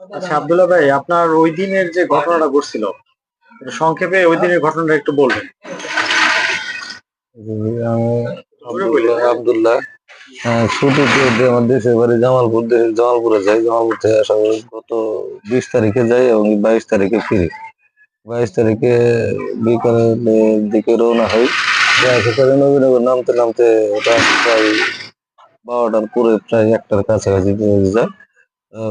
আচ্ছা আব্দুল্লাহ ভাই, আপনার ওই দিনের যে ঘটনাটা ঘটছিল সংক্ষেপে ওই দিনের ঘটনাটা একটু বলবেন। আব্দুল্লাহ আব্দুল্লাহ। ছুটিতে দেশের বাড়ি জামালপুর জামালপুরে যাই, জামালপুর থেকে আসা গত বিশ তারিখে যাই এবং বাইশ তারিখে ফিরি। বাইশ তারিখে বিকালের দিকে রওনা হই। সেখানে নবীনগর নামতে নামতে ওটা প্রায় বারোটার পরে প্রায় একটার কাছাকাছি যায়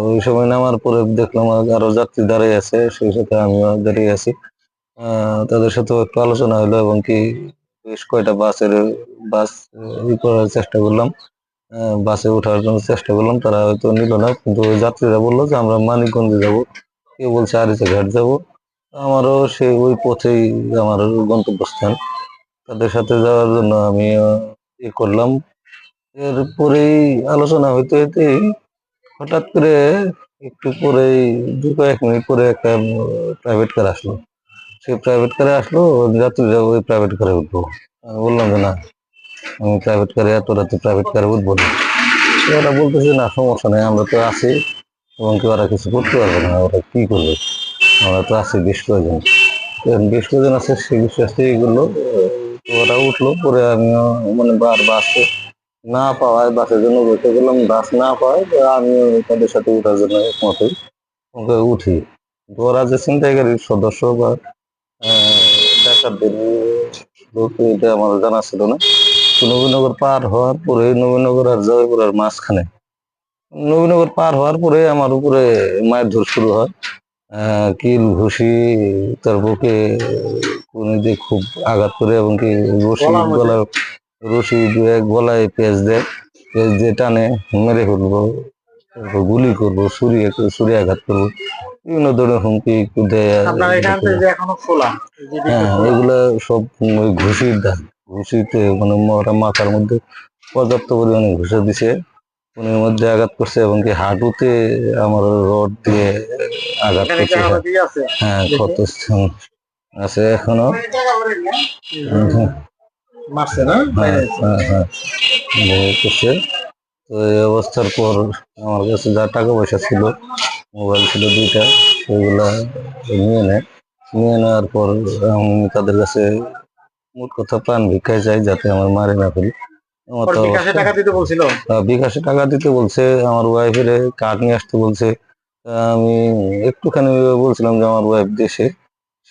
ওই সময় নামার পরে দেখলাম আরও যাত্রী দাঁড়িয়ে আছে, সেই সাথে আমিও দাঁড়িয়ে আছি। তাদের সাথেও একটু আলোচনা হলো এবং কি বেশ কয়টা বাসের, বাস ই করার চেষ্টা করলাম। বাসে ওঠার জন্য চেষ্টা করলাম, তারা হয়তো নিল না, কিন্তু যাত্রীরা বলল যে, আমরা মানিকগঞ্জে যাব। কেউ বলছে আরিচা ঘাট যাব। আমারও সেই ওই পথেই আমার গন্তব্যস্থান। তাদের সাথে যাওয়ার জন্য আমি ই করলাম। এরপরেই আলোচনা হইতে হইতেই হঠাৎ করে একটু পরেই দু কয়েক মিনিট পরে একটা প্রাইভেট কার আসলো। সেই প্রাইভেট কারে আসলো যাত্রীরা ওই প্রাইভেট কারে উঠবো। আমি বললাম যে, না, আমি প্রাইভেট কারে এত রাতে প্রাইভেট কারে উঠবো না। ওরা বলতেছে, না, সমস্যা নেই, আমরা তো আছি, এবং কি ওরা কিছু করতে পারবে না, ওরা কি করবে? আমরা তো আছি, বেশ কয়েকজন বেশ কয়েকজন আছে সেই বিশ্বাসে এগুলো তো ওরা উঠল, পরে আমিও মানে বার বাসে না পাওয়ায় বাসের জন্য বসে গেলাম। বাস না পাওয়ায় আমি তাদের সাথে উঠার জন্য একমত উঠি। ওরা যে সদস্য বা ডাকাতদের লোক এটা আমার জানা ছিল না। নবীনগর পার হওয়ার পরে নবীনগর আর জয়পুরার মাঝখানে। নবীনগর পার হওয়ার পরে আমার উপরে মায়ের ধর শুরু হয়। আহ, কিল ঘুষি তার বুকে কোনি দিয়ে খুব আঘাত করে এবং কি রশি গলার রশি দিয়ে গলায় পেঁচ দেয় পেঁচ দিয়ে টানে মেরে ফেলব তারপর গুলি করব ছুরি ছুরি আঘাত করব বিভিন্ন ধরনের হুমকি দেয় হ্যাঁ এগুলা সব ওই ঘুষির দাগ ঘুষিতে মানে ওরা মাথার মধ্যে পর্যাপ্ত পরিমাণে ঘুষে দিছে। কোনের মধ্যে আঘাত করছে এবং কি হাঁটুতে আমার রড দিয়ে আঘাত করছে। হ্যাঁ স্থান আছে এখনও। মারছে না? হ্যাঁ হ্যাঁ হ্যাঁ। করছে তো এই অবস্থার পর আমার কাছে যা টাকা পয়সা ছিল মোবাইল ছিল দুইটা সেগুলা নিয়ে নেয়। নিয়ে নেওয়ার পর আমি তাদের কাছে মোট কথা প্রাণ ভিক্ষায় চাই যাতে আমার মারে না ফেলি। বিকাশে টাকা দিতে বলছে আমার ওয়াইফের কার্ড নিয়ে আসতে বলছে। আমি একটুখানি বলছিলাম যে আমার ওয়াইফ দেশে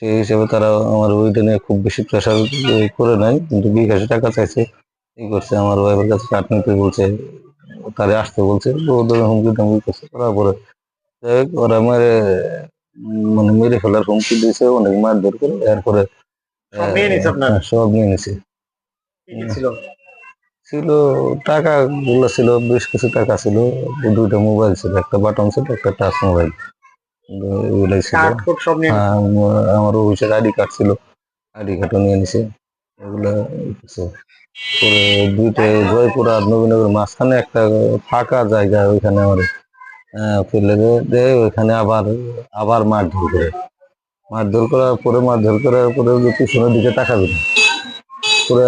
সেই হিসেবে তারা আমার ওইটা নিয়ে খুব বেশি প্রেশার করে নাই কিন্তু বিকাশে টাকা চাইছে। এই করছে আমার ওয়াইফের কাছে কার্ড নিতে বলছে তারে আসতে বলছে ওদের হুমকি টামকি করছে করার পরে যাই হোক, ওরা মেরে মানে মেরে ফেলার হুমকি দিয়েছে অনেক মারধর করে এরপরে সব নিয়ে নিছে? হ্যাঁ, ছিল? টাকা গুলো ছিল বেশ কিছু টাকা ছিল দুইটা মোবাইল ছিল একটা বাটন ছিল একটা টাচ মোবাইল ছিল হ্যাঁ, আমার- অফিসের আইডি কার্ড ছিল। আইডি কার্ডও নিয়ে নিছে। এগুলা পরে দুইটা জয়পুর আর নবীনগর মাঝখানে একটা ফাঁকা জায়গা ওইখানে আমার আহ, ফেলে দেয় ওইখানে আবার আবার মারধর করে। মারধর করার পরে মারধর করার পরে পিছনের দিকে তাকাবি না। পরে